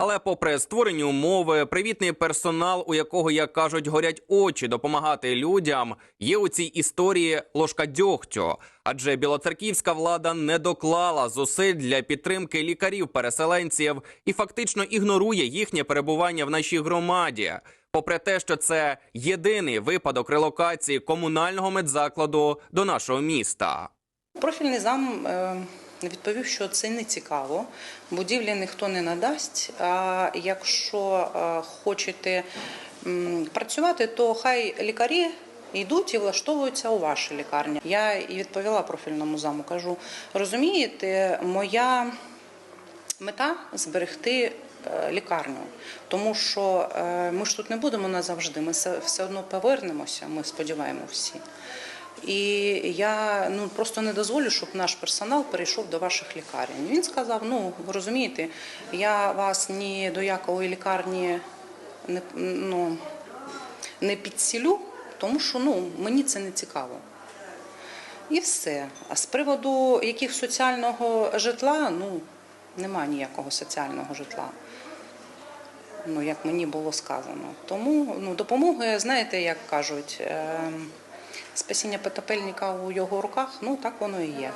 Але, попри створені умови, привітний персонал, у якого, як кажуть, горять очі допомагати людям, є у цій історії ложка дьогтю. Адже білоцерківська влада не доклала зусиль для підтримки лікарів-переселенців і фактично ігнорує їхнє перебування в нашій громаді. Попри те, що це єдиний випадок релокації комунального медзакладу до нашого міста. Профільний зам е, відповів, що це не цікаво. Будівлі ніхто не надасть. А якщо е, хочете працювати, то хай лікарі йдуть і влаштовуються у вашій лікарні. Я і відповіла профільному заму. Кажу, розумієте, моя мета зберегти е, лікарню, тому що е, ми ж тут не будемо назавжди. Ми все одно повернемося. Ми сподіваємося всі. І я ну просто не дозволю, щоб наш персонал перейшов до ваших лікарень. Він сказав: ну ви розумієте, я вас ні до якої лікарні не, ну, не підсілю, тому що ну, мені це не цікаво. І все. А з приводу яких соціального житла, ну немає ніякого соціального житла. Ну, як мені було сказано. Тому ну, допомоги, знаєте, як кажуть, е, спасіння потопельника у його руках, ну так воно і є.